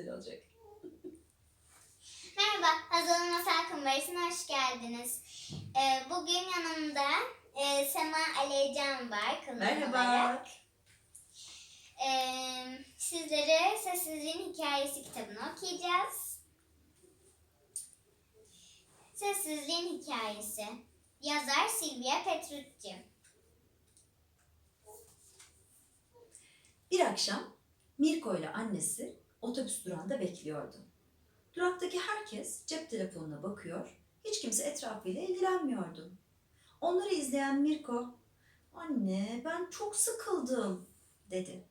güzel olacak. Merhaba, Hazal Masal Kumbarası'na hoş geldiniz. Ee, bugün yanımda e, Sema Aleycan var. konuk olarak. Merhaba. Ee, sizlere Sessizliğin Hikayesi kitabını okuyacağız. Sessizliğin Hikayesi Yazar Silvia Petrucci Bir akşam Mirko ile annesi otobüs durağında bekliyordu. Duraktaki herkes cep telefonuna bakıyor, hiç kimse etrafıyla ilgilenmiyordu. Onları izleyen Mirko, "Anne, ben çok sıkıldım." dedi.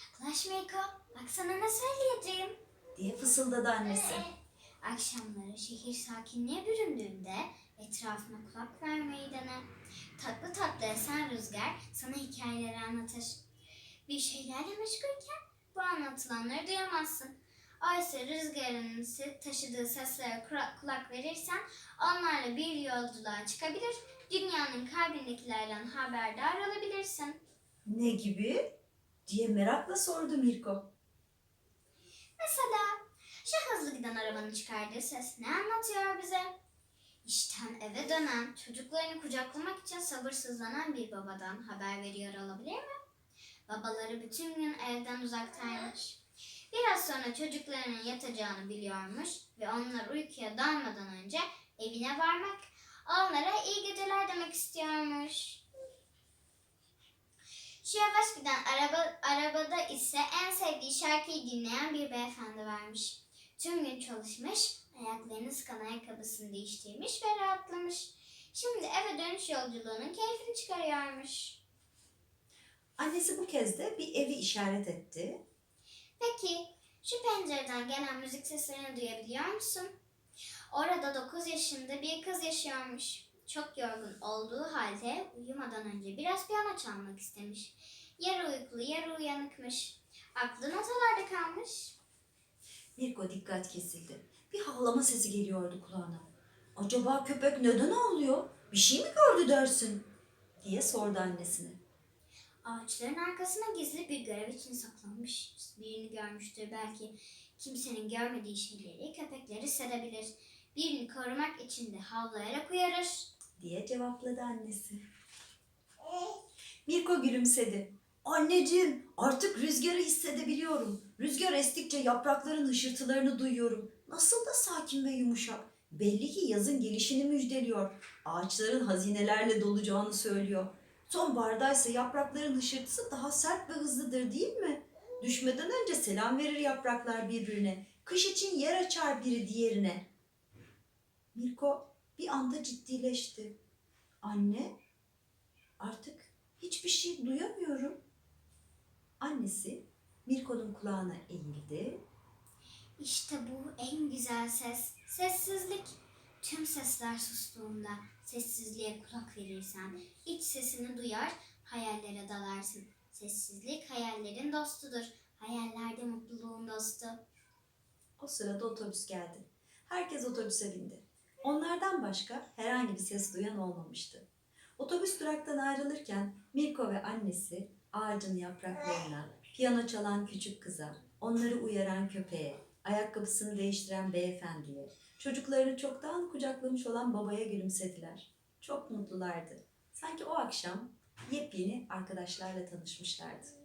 Yaklaş Miko, baksana ne söyleyeceğim. diye fısıldadı annesi. Akşamları şehir sakinliğe büründüğünde etrafına kulak vermeyi dene. Tatlı tatlı esen rüzgar sana hikayeleri anlatır. Bir şeylerle meşgulken bu anlatılanları duyamazsın. Oysa rüzgarın taşıdığı seslere kulak verirsen onlarla bir yolculuğa çıkabilir, dünyanın kalbindekilerden haberdar olabilirsin. Ne gibi? diye merakla sordu Mirko. Mesela şu hızlı giden arabanın çıkardığı ses ne anlatıyor bize? İşten eve dönen, çocuklarını kucaklamak için sabırsızlanan bir babadan haber veriyor olabilir mi? Babaları bütün gün evden uzaktaymış. Biraz sonra çocuklarının yatacağını biliyormuş ve onlar uykuya dalmadan önce evine varmak, onlara iyi geceler demek istiyormuş. Şu yavaş giden araba, arabada ise en sevdiği şarkıyı dinleyen bir beyefendi varmış. Tüm gün çalışmış, ayaklarını sıkan ayakkabısını değiştirmiş ve rahatlamış. Şimdi eve dönüş yolculuğunun keyfini çıkarıyormuş. Annesi bu kez de bir evi işaret etti. Peki, şu pencereden gelen müzik seslerini duyabiliyor musun? Orada 9 yaşında bir kız yaşıyormuş. Çok yorgun olduğu halde uyumadan önce biraz piyano çalmak istemiş. Yarı uykulu, yarı uyanıkmış. Aklı notalarda kalmış. Mirko dikkat kesildi. Bir havlama sesi geliyordu kulağına. Acaba köpek neden ağlıyor? Bir şey mi gördü dersin? diye sordu annesine. Ağaçların arkasına gizli bir görev için saklanmış. Birini görmüştür belki. Kimsenin görmediği şeyleri köpekler hissedebilir. Birini korumak için de havlayarak uyarır. diye cevapladı annesi. Mirko gülümsedi. Anneciğim artık rüzgarı hissedebiliyorum. Rüzgar estikçe yaprakların hışırtılarını duyuyorum. Nasıl da sakin ve yumuşak. Belli ki yazın gelişini müjdeliyor. Ağaçların hazinelerle dolacağını söylüyor. Sonbahardaysa yaprakların hışırtısı daha sert ve hızlıdır değil mi? Düşmeden önce selam verir yapraklar birbirine. Kış için yer açar biri diğerine. Mirko bir anda ciddileşti. Anne, artık hiçbir şey duyamıyorum. Annesi Mirko'nun kulağına eğildi. İşte bu en güzel ses. Sessizlik. Tüm sesler sustuğunda sessizliğe kulak verirsen iç sesini duyar, hayallere dalarsın. Sessizlik hayallerin dostudur. Hayallerde mutluluğun dostu. O sırada otobüs geldi. Herkes otobüse bindi. Onlardan başka herhangi bir ses duyan olmamıştı. Otobüs duraktan ayrılırken Mirko ve annesi ağacın yapraklarına, piyano çalan küçük kıza, onları uyaran köpeğe, ayakkabısını değiştiren beyefendiye, çocuklarını çoktan kucaklamış olan babaya gülümsediler. Çok mutlulardı. Sanki o akşam yepyeni arkadaşlarla tanışmışlardı.